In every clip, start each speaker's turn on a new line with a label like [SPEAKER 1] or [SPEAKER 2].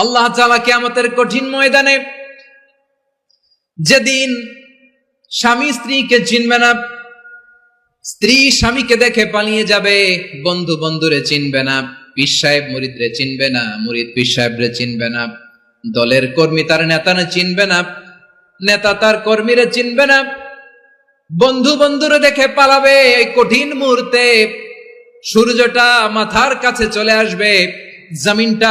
[SPEAKER 1] আল্লাহ তাআলা কিয়ামতের কঠিন ময়দানে যেদিন স্বামী স্ত্রীকে চিনবে না, স্ত্রী স্বামীকে দেখে পালিয়ে যাবে, বন্ধু বন্ধুরে চিনবে না, পীর সাহেব মুরিদরে চিনবে না, মুরিদ পীর সাহেবরে চিনবে না, দলের কর্মী তার নেতারে চিনবে না, নেতা তার কর্মীরে চিনবে না, বন্ধু বন্ধুরে দেখে পালাবে, এই কঠিন মুহূর্তে সূর্যটা মাথার কাছে চলে আসবে, জমিনটা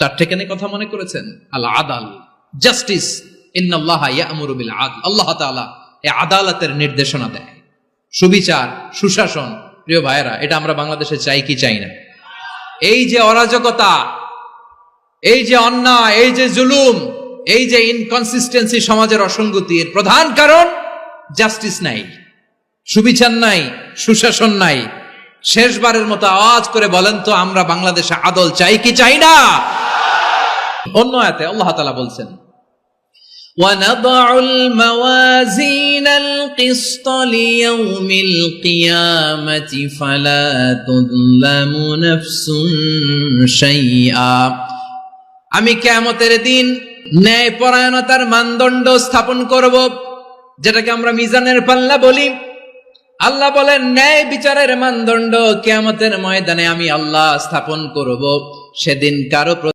[SPEAKER 1] চারটে কেন কথা মনে করেছেন? আল আদাল জাস্টিস আল্লাহ তাআলা আদালতের নির্দেশনা দেয়। সুবিচার, সুশাসন, প্রিয় ভাইয়েরা, এটা আমরা বাংলাদেশে চাই কি চাই না? এই যে অরাজকতা, এই যে অন্যায়, এই যে জুলুম, এই যে ইনকনসিস্টেন্সি সমাজের অসঙ্গতি, এর প্রধান কারণ জাস্টিস নাই, সুবিচার নাই, সুশাসন নাই। শেষবারের মতো আওয়াজ করে বলেন তো, আমরা বাংলাদেশে আদল চাই কি চাই না? অন্য আয়াতে আল্লাহ তাআলা বলছেন ونضع الموازين القسط ليوم القيامة فلا تظلم نفس شيئا আমি কেয়ামতের দিন ন্যায় পরায়ণতার মানদণ্ড স্থাপন করব যেটাকে আমরা মিজানের পাল্লা বলি আল্লাহ বলেন ন্যায় বিচারের মানদণ্ড কেয়ামতের ময়দানে আমি আল্লাহ স্থাপন করব সেদিন কারো প্রতি